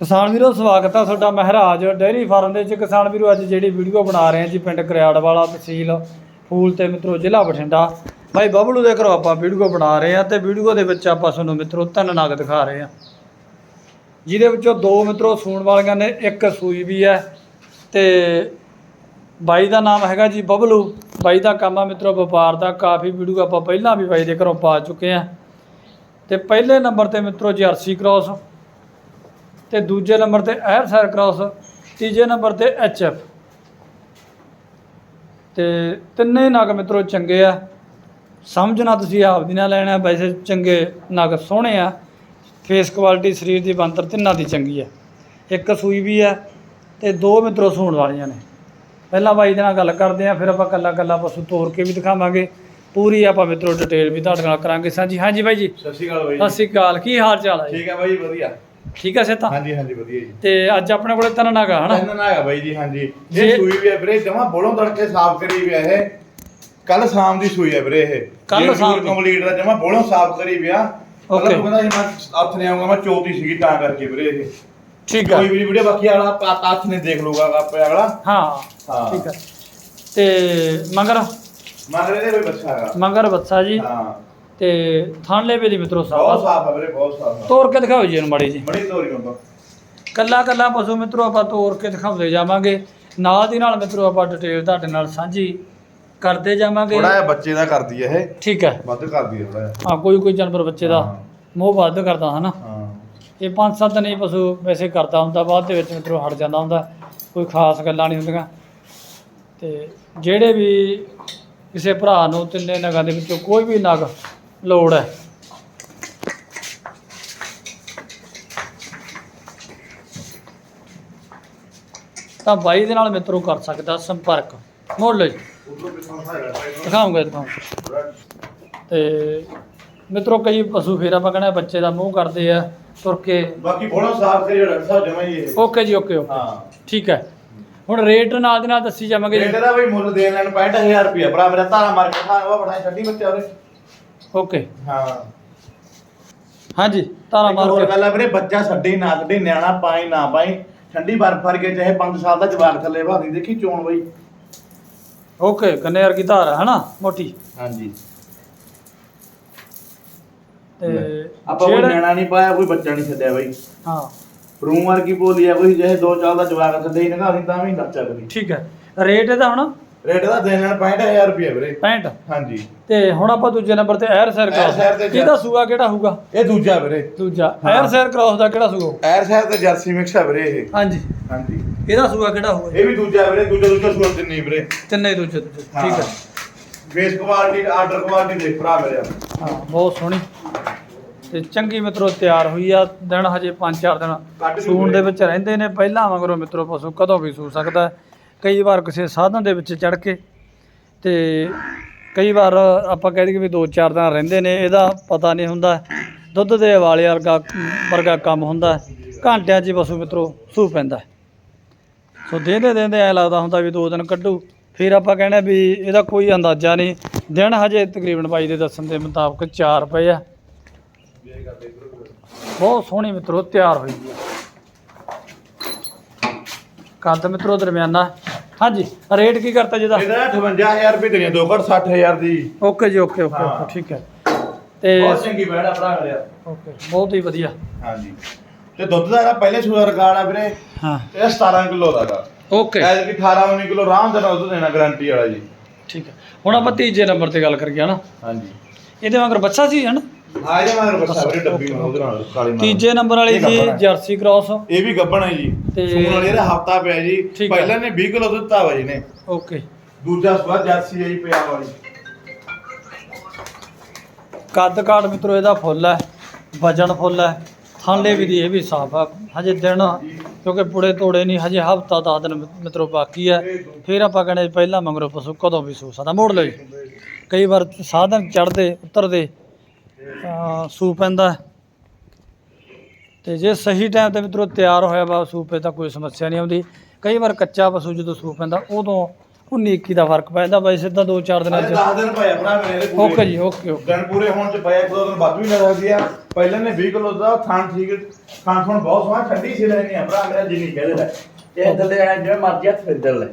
ਕਿਸਾਨ ਵੀਰੋ, ਸਵਾਗਤ ਆ ਤੁਹਾਡਾ ਮਹਾਰਾਜ ਡੇਅਰੀ ਫਾਰਮ ਦੇ ਵਿੱਚ। ਕਿਸਾਨ ਵੀਰੋ, ਅੱਜ ਜਿਹੜੀ ਵੀਡੀਓ ਬਣਾ ਰਹੇ ਹਾਂ ਜੀ, ਪਿੰਡ ਕਰਿਆੜ ਵਾਲਾ ਤਹਿਸੀਲ ਫੂਲ ਤੇ ਮਿੱਤਰੋ, ਜ਼ਿਲ੍ਹਾ ਬਠਿੰਡਾ। ਭਾਈ ਬਬਲੂ ਦੇ ਘਰੋਂ ਆਪਾਂ ਵੀਡੀਓ ਬਣਾ ਰਹੇ ਹਾਂ ਤੇ ਵੀਡੀਓ ਦੇ ਵਿੱਚ ਆਪਾਂ ਤੁਹਾਨੂੰ ਮਿੱਤਰੋ, ਤਿੰਨ ਨਗ ਦਿਖਾ ਰਹੇ ਹਾਂ। ਜਿਹਦੇ ਵਿੱਚੋਂ ਦੋ ਮਿੱਤਰੋ ਸੂਣ ਵਾਲੀਆਂ ਨੇ, ਇੱਕ ਸੂਈ ਵੀ ਹੈ ਤੇ ਬਾਈ ਦਾ ਨਾਮ ਹੈਗਾ ਜੀ ਬਬਲੂ। ਬਾਈ ਦਾ ਕੰਮ ਆ ਮਿੱਤਰੋ, ਵਪਾਰ ਦਾ। ਕਾਫੀ ਵੀਡੀਓ ਆਪਾਂ ਪਹਿਲਾਂ ਵੀ ਬਾਈ ਦੇ ਘਰੋਂ ਪਾ ਚੁੱਕੇ ਆ ਤੇ ਪਹਿਲੇ ਨੰਬਰ ਤੇ ਮਿੱਤਰੋ, ਜਰਸੀ ਕ੍ਰਾਸ। ਤੇ ਦੂਜੇ ਨੰਬਰ ਤੇ ਐਰ ਸਰ ਕ੍ਰਾਸ ਤੀਜੇ ਨੰਬਰ ਤੇ ਐਚ ਐਫ। ਤੇ ਤਿੰਨੇ ਨਗ ਮਿੱਤਰੋ ਚੰਗੇ ਆ। ਸਮਝਣਾ ਤੁਸੀਂ ਆਪਦੀ ਨਾਲ ਲੈਣਾ ਵੈਸੇ ਚੰਗੇ ਨਗ ਸੋਹਣੇ ਆ। ਫੇਸ ਕੁਆਲਿਟੀ ਸਰੀਰ ਦੀ ਬੰਤਰ ਤਿੰਨਾਂ ਦੀ ਚੰਗੀ ਆ। ਇੱਕ ਸੂਈ ਵੀ ਆ ਤੇ ਦੋ ਮਿੱਤਰੋ ਸੂਣ ਵਾਲੀਆਂ ਨੇ। ਪਹਿਲਾਂ ਬਾਈ ਦੇ ਨਾਲ ਗੱਲ ਕਰਦੇ ਆ ਫਿਰ ਆਪਾਂ ਕੱਲਾ ਕੱਲਾ ਪਸ਼ੂ ਤੋੜ ਕੇ ਵੀ ਦਿਖਾਵਾਂਗੇ। ਪੂਰੀ ਆਪਾਂ ਮਿੱਤਰੋ ਡਿਟੇਲ ਵੀ ਤੁਹਾਡੇ ਨਾਲ ਕਰਾਂਗੇ। ਸਾਂਝੀ ਹਾਂਜੀ ਬਾਈ ਜੀ। ਸਤਿ ਸ਼੍ਰੀ ਅਕਾਲ ਬਾਈ ਸਤਿ ਸ਼੍ਰੀ ਅਕਾਲ। ਕੀ ਹਾਲ ਚਾਲ ਹੈ ਠੀਕ ਹੈ ਬਾਈ ਵਧੀਆ। ਠੀਕ ਹੈ ਸੇਤਾ? ਹਾਂਜੀ ਹਾਂਜੀ ਵਧੀਆ ਜੀ। ਤੇ ਅੱਜ ਆਪਣੇ ਕੋਲੇ ਤਿੰਨ ਨਗ ਆ ਹਨਾ? ਇਹਨਾਂ ਨਾ ਹੈਗਾ ਬਾਈ ਜੀ ਹਾਂਜੀ। ਜੇ- ਇਹ ਸੂਈ ਵੀ ਹੈ ਵੀਰੇ ਜਮਾ ਬੋਲੋਂ ਤੜਕੇ ਸਾਫ਼ ਕਰੀ ਵੀ ਹੈ ਇਹ। ਕੱਲ ਸ਼ਾਮ ਦੀ ਸੂਈ ਹੈ ਵੀਰੇ ਇਹ। ਕੱਲ੍ਹ ਸ਼ਾਮ ਦੀ। ਕੰਪਲੀਟ ਦਾ ਜਮਾ ਬੋਲੋਂ ਸਾਫ਼ ਕਰੀ ਵੀ ਆ। Okay. ਕੱਲ ਕਹਿੰਦਾ ਸੀ ਮੈਂ ਹੱਥ ਨੇ ਆਉਂਗਾ ਮੈਂ ਚੌਥੀ ਸੀਗੀ ਤਾਂ ਕਰਕੇ ਵੀਰੇ ਇਹ। ਠੀਕ ਹੈ ਕੋਈ ਵੀ ਵੀਡੀਓ ਬਾਕੀ ਵਾਲਾ ਆਪਾਂ ਹੱਥ ਨੇ ਦੇਖ ਲੂਗਾ ਆਪੇ ਅਗਲਾ। ਹਾਂ ਹਾਂ। ਠੀਕ ਹੈ ਤੇ ਮਗਰ? ਮਗਰੇ ਦੇ ਕੋਈ ਬੱਚਾ ਹੈਗਾ। ਮਗਰ ਬੱਚਾ ਜੀ। ਹਾਂ। ਤੇ ਥਾਣਲੇ ਵੀ ਦੀ ਮਿੱਤਰੋ ਬਹੁਤ ਸਾਫ਼ ਹੈ ਵੀਰੇ ਬਹੁਤ ਸਾਫ਼ ਤੋੜ ਕੇ ਦਿਖਾਓ ਜੀ ਇਹਨੂੰ ਮਾੜੀ ਜੀ ਬੜੀ ਤੋਰੀ ਹੁੰਦਾ ਕੱਲਾ ਕੱਲਾ ਪਸ਼ੂ ਮਿੱਤਰੋ ਆਪਾਂ ਤੋੜ ਕੇ ਦਿਖਾਉਂਦੇ ਜਾਵਾਂਗੇ। ਨਾਲ ਦੀ ਨਾਲ ਮਿੱਤਰੋ ਆਪਾਂ ਡਿਟੇਲ ਤੁਹਾਡੇ ਨਾਲ ਸਾਂਝੀ ਕਰਦੇ ਜਾਵਾਂਗੇ। ਥੋੜਾ ਜਿਹਾ ਬੱਚੇ ਦਾ ਕਰਦੀ ਹੈ ਇਹ। ਠੀਕ ਹੈ ਵੱਧ ਕਰਦੀ ਹੈ ਥੋੜਾ ਜਿਹਾ। ਹਾਂ ਕੋਈ ਕੋਈ ਜਾਨਵਰ ਬੱਚੇ ਦਾ। ਮੋਹ ਵੱਧ ਕਰਦਾ ਹਨਾ? ਹਾਂ। ਇਹ ਪੰਜ ਸੱਤ ਨਹੀਂ ਪਸ਼ੂ ਵੈਸੇ ਕਰਦਾ ਹੁੰਦਾ ਬਾਅਦ ਦੇ ਵਿੱਚ ਮਿੱਤਰੋ ਹਟ ਜਾਂਦਾ ਹੁੰਦਾ। ਕੋਈ ਖਾਸ ਗੱਲਾਂ ਨਹੀਂ ਹੁੰਦੀਆਂ। ਤੇ ਜਿਹੜੇ ਵੀ ਕਿਸੇ ਭਰਾ ਨੂੰ ਤਿੰਨੇ ਨਗਾਂ ਦੇ ਵਿੱਚੋਂ ਕੋਈ ਵੀ ਨਗ ਲੋੜ ਹੈ। ਤਾਂ ਬਾਈ ਦੇ ਨਾਲ ਮਿੱਤਰੋ ਕਰ ਸਕਦਾ ਸੰਪਰਕ। ਮੋੜ ਲਓ ਜੀ। ਦਿਖਾਉਂਗਾ ਦਿਖਾਉਂਗਾ। ਤੇ ਮਿੱਤਰੋ ਕਈ ਪਸ਼ੂ ਫੇਰ ਆਪਾਂ ਕਹਿੰਦੇ ਬੱਚੇ ਦਾ ਮੂੰਹ ਕਰਦੇ ਆ ਤੁਰ ਕੇ। ਬਾਕੀ ਬੋੜਾ ਸਾਫ਼ ਕਰੀ ਡਾਕਟਰ ਸਾਹਿਬ ਜਮਾ ਹੀ ਇਹ। ਓਕੇ ਜੀ ਓਕੇ ਓਕੇ। ਹਾਂ। ਠੀਕ ਹੈ। ਹੁਣ ਰੇਟ ਨਾਲ ਦੇ ਨਾਲ ਦੱਸੀ ਜਾਵਾਂਗੇ ਰੇਟ ਦਾ ਬਈ ਮੁੱਲ ਦੇਣ ਲੈਣ 65000 ਰੁਪਏ ਭਰਾ ਮੇਰਾ ਤਾਰਾ ਮਾਰ ਕੇ ਉਹ ਬੜਾ ਛੱਡੀ ਬੱਚਾ ਉਹਦੇ। ਓਕੇ। ਹਾਂ। ਹਾਂਜੀ ਤਾਰਾ ਮਾਰ ਹੋਰ ਕੇ। ਗੱਲ ਆ ਵੀਰੇ ਬੱਚਾ ਛੱਡੀ ਨਾ ਛੱਡੀ ਨਿਆਣਾ ਪਾਈ ਨਾ ਪਾਈ ਠੰਡੀ ਬਰਫ ਫੜ ਕੇ ਚਾਹੇ 5 ਸਾਲ ਦਾ ਜਵਾਕ ਥੱਲੇ ਭਾਦੀ ਦੇਖੀ ਚੋਣ ਬਈ। ਓਕੇ ਕੰਨੇ ਵਰਗੀ ਧਾਰ ਹੈ ਹਨਾ ਮੋਟੀ? ਹਾਂਜੀ। ਤੇ ਆਪਾਂ ਕੋਈ ਜਿਹੜਾ- ਨਿਆਣਾ ਨਹੀਂ ਪਾਇਆ ਕੋਈ ਬੱਚਾ ਨਹੀਂ ਛੱਡਿਆ ਬਈ। ਹਾਂ। ਰੂਮ ਵਰਗੀ ਬੋਲੀ ਆ ਕੋਈ ਚਾਹੇ 2 ਸਾਲ ਦਾ ਜਵਾਕ ਥੱਲੇ ਹੀ ਨਗਾ ਤਾਂ ਵੀ ਨਾ ਚੱਕਦੀ ਠੀਕ ਹੈ। ਰੇਟ ਇਹਦਾ ਹੁਣ ਰੇਟ ਦਾ ਦੇਣ ਲੈਣ 65000 ਰੁਪਏ ਵੀਰੇ। 65 ਹਾਂਜੀ। ਤੇ ਹੁਣ ਆਪਾਂ ਦੂਜੇ ਨੰਬਰ ਤੇ ਐਰ ਸੈਰ ਐਰ ਸੈਰ ਤੇ ਕਰਾਸ ਇਹਦਾ ਸੂਆ ਕਿਹੜਾ ਹੋਊਗਾ? ਇਹ ਦੂਜਾ ਵੀਰੇ। ਦੂਜਾ। ਐਰ ਸੈਰ ਕਰਾਸ ਦਾ ਕਿਹੜਾ ਸੂਆ? ਐਰ ਸਾਹਿਬ ਤੇ ਜਰਸੀ ਮਿਕਸ ਆ ਵੀਰੇ ਇਹ। ਹਾਂਜੀ। ਹਾਂਜੀ। ਇਹਦਾ ਸੂਆ ਕਿਹੜਾ ਹੋਊਗਾ? ਇਹ ਵੀ ਦੂਜਾ ਵੀਰੇ ਦੂਜਾ ਦੂਜਾ ਸੂਰ ਦਿੰਨੀ ਵੀਰੇ। ਤਿੰਨੇ ਦੂਜੇ ਦੂਜੇ। ਠੀਕ ਹੈ। ਬੇਸ ਕੁਆਲਿਟੀ ਆਰਡਰ ਕੁਆਲਿਟੀ ਦੇਖ ਭਰਾ ਮੇਰੇ ਹਾਂ ਬਹੁਤ ਸੋਹਣੀ। ਤੇ ਚੰਗੀ ਮਿੱਤਰੋ ਤਿਆਰ ਹੋਈ ਆ। ਦਿਨ ਹਜੇ 5-4 ਦਿਨ ਸੂਣ ਦੇ। ਵਿੱਚ ਰਹਿੰਦੇ ਨੇ। ਪਹਿਲਾਂ ਮਗਰੋਂ ਮਿੱਤਰੋ ਪਸ਼ੂ ਕਦੋਂ ਵੀ ਸੂ ਸਕਦਾ ਹੈ। ਕਈ ਵਾਰ ਕਿਸੇ ਸਾਧਨ ਦੇ ਵਿੱਚ ਚੜ ਕੇ ਤੇ ਕਈ ਵਾਰ ਆਪਾਂ ਕਹਿ ਦਈਏ ਵੀ 2-4 ਦਿਨ ਰਹਿੰਦੇ ਨੇ, ਇਹਦਾ ਪਤਾ ਨਹੀਂ ਹੁੰਦਾ। ਦੁੱਧ ਦੇ ਵਾਲੇ ਵਰਗਾ ਵਰਗਾ ਕੰਮ ਹੁੰਦਾ ਘੰਟਿਆਂ 'ਚ ਹੀ ਪਸ਼ੂ ਮਿੱਤਰੋ ਸੂ ਪੈਂਦਾ ਸੋ ਦੇਂਦੇ ਦੇਂਦੇ ਐ ਲੱਗਦਾ ਹੁੰਦਾ ਵੀ ਦੋ ਦਿਨ ਕੱਢੂ। ਫਿਰ ਆਪਾਂ ਕਹਿੰਦੇ ਵੀ ਇਹਦਾ ਕੋਈ ਅੰਦਾਜ਼ਾ ਨਹੀਂ। ਦਿਨ ਹਜੇ ਤਕਰੀਬਨ ਬਾਈ ਦੇ ਦੱਸਣ ਦੇ ਮੁਤਾਬਕ 4 ਪਏ ਆ। ਬਹੁਤ ਸੋਹਣੀ ਮਿੱਤਰੋ ਤਿਆਰ ਹੋਈ ਹੈ ਕੱਦ ਮਿੱਤਰੋ ਦਰਮਿਆਨਾ ਹਾਂਜੀ ਰੇਟ ਕੀ ਕਰਤਾ ਜਿਹਦਾ ਇਹਦਾ 58000 ਰੁਪਏ ਦੇਣੀ ਦੋ ਘੱਟ 60000 ਦੀ। ਓਕੇ ਜੀ ਓਕੇ ਓਕੇ ਹਾਂ। ਓਕੇ ਠੀਕ ਹੈ। ਤੇ ਬਹੁਤ ਚੰਗੀ ਬੈੜ ਆ ਭਰਾ ਮੇਰਿਆ ਓਕੇ ਬਹੁਤ ਹੀ ਵਧੀਆ। ਹਾਂਜੀ। ਤੇ ਦੁੱਧ ਦਾ ਇਹਦਾ ਪਹਿਲੇ ਸੂਆ ਰਿਕਾਰਡ ਆ ਵੀਰੇ। ਹਾਂ। ਇਹ 17 ਕਿਲੋ ਦਾ ਦਾ ਓਕੇ ਐਜ ਕਿ 18 19 ਕਿਲੋ ਆਰਾਮ ਦੇ ਨਾਲ ਦੁੱਧ ਦੇਣਾ ਗਾਰੰਟੀ ਵਾਲਾ ਜੀ। ਠੀਕ ਹੈ। ਹੁਣ ਆਪਾਂ ਤੀਜੇ ਨੰਬਰ ਤੇ ਗੱਲ ਕਰੀਏ ਹਨਾ? ਹਾਂਜੀ। ਇਹਦੇ ਮਗਰ ਬੱਚਾ ਸੀ ਹਨਾ? ਆ ਜਾ ਮਗਰ ਬੱਸਾ ਵੀਰੇ ਡੱਬੀ ਨਾਲ ਉਹਦੇ ਨਾਲ ਕਾਲੀ ਨਾਲ ਤੀਜੇ ਨੰਬਰ ਵਾਲੀ ਇਹ ਜੀ ਗੱਭਣ ਹੈ। Jersey cross. ਇਹ ਵੀ ਗੱਬਣ ਹੈ ਜੀ। ਤੇ- ਸੂਣ ਵਾਲੀ ਇਹਦਾ ਹਫਤਾ ਪਿਆ ਜੀ। ਠੀਕ ਹੈ। ਪਹਿਲਾਂ ਨੇ 20 ਕਿਲੋ ਦਿੱਤਾ ਵਾ ਜੀ ਨੇ ਓਕੇ। ਦੂਜਾ ਸਵਾ ਜਰਸੀ ਹੈ ਜੀ ਪੰਜਾਬ ਵਾਲੀ। ਕੱਦ ਕਾਠ ਮਿੱਤਰੋ ਇਹਦਾ ਫੁੱਲ ਹੈ ਵਜਨ ਫੁੱਲ ਹੈ। ਥਾਂਲੇ ਵੀ ਦੀ ਇਹ ਵੀ ਸਾਫ਼ ਆ। ਹਜੇ ਦਿਨ ਕਿਉਂਕਿ ਪੁੜੇ ਤੋੜੇ ਨਹੀਂ ਹਜੇ ਹਫਤਾ 10 ਦਿਨ ਮਿੱਤਰੋ ਬਾਕੀ ਹੈ। ਫਿਰ ਆਪਾਂ ਕਹਿੰਦੇ ਪਹਿਲਾਂ ਮੰਗਰੋ ਪਸ਼ੂ ਕਦੋਂ ਵੀ ਸੂ ਸਕਦਾ। ਮੋੜ ਲਓ ਜੀ। ਕਈ ਵਾਰ ਸਾਧਨ ਚੜਦੇ ਉਤਰਦੇ ਤਾਂ ਸੂ ਪੈਂਦਾ। ਤੇ ਜੇ ਸਹੀ ਟਾਈਮ ਤੇ ਮਿੱਤਰੋ ਤਿਆਰ ਹੋਇਆ ਵਾ ਸੂਪੇ ਤਾਂ ਕੋਈ ਸਮੱਸਿਆ ਨਹੀਂ ਆਉਂਦੀ। ਕਈ ਵਾਰ ਕੱਚਾ ਪਸ਼ੂ ਜਦੋਂ ਸੂ ਪੈਂਦਾ ਉਦੋਂ 19 21 ਦਾ ਫ਼ਰਕ ਪੈਂਦਾ ਵੈਸੇ ਤਾਂ 2-4 ਦਿਨਾਂ ਚ। 10 ਦਿਨ ਪਏ ਭਰਾ ਮੇਰੇ ਪੂਰੇ। ਓਕੇ ਜੀ ਓਕੇ ਓਕੇ। ਦਿਨ ਪੂਰੇ ਹੋਣ ਚ ਪਏ ਇੱਕ ਦੋ ਦਿਨ ਵੱਧ ਵੀ ਲੱਗ ਸਕਦੀ ਆ। ਪਹਿਲਾਂ ਨੇ 20 ਕਿਲੋ ਦਾ ਥਾਂ ਠੀਕ ਥਾਂ ਥਣ ਬਹੁਤ ਸੋਹਣਾ ਠੰਡੀ ਸੀ ਲੈਣੀ ਆ ਭਰਾ ਮੇਰਾ ਜਿੰਨੀ ਕਹਦੇ ਲੈ ਇਹ ਥੱਲੇ ਆ ਜਿਵੇਂ ਮਰਜ਼ੀ ਹੱਥ ਫਿਰ ਲੈ।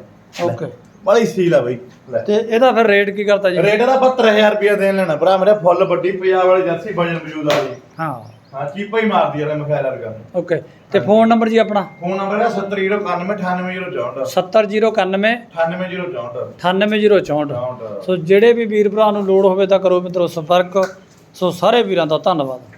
ਓਕੇ। ਬੜੀ ਸੀਲ ਆ ਬਈ। ਲੈ। ਤੇ ਇਹਦਾ ਫਿਰ ਰੇਟ ਕੀ ਕਰਤਾ ਜੀ? ਰੇਟ ਦਾ 72000 ਰੁਪਏ ਦੇਣ ਲੈਣਾ। ਭਰਾ ਮੇਰੇ ਫੁੱਲ ਵੱਡੀ ਪੰਜਾਬ ਵਾਲੀ ਜਰਸੀ ਵਜਨ ਵਜੂਦ ਵਾਲੀ ਹਾਂ। ਹਾਂ ਚੀਪਾ ਹੀ ਮਾਰਦੀ ਆ ਮਖੈਲ ਵਰਗਾ। ਓਕੇ ਤੇ ਫੋਨ ਨੰਬਰ ਜੀ ਆਪਣਾ? ਫੋਨ ਨੰਬਰ ਹੈ 7091988064 70091 98064 98064 ਸੋ ਜਿਹੜੇ ਵੀ ਵੀਰ ਭਰਾ ਨੂੰ ਲੋੜ ਹੋਵੇ ਤਾਂ ਕਰੋ ਮਿੱਤਰੋ ਸੰਪਰਕ। ਸੋ ਸਾਰੇ ਵੀਰਾਂ ਦਾ ਧੰਨਵਾਦ।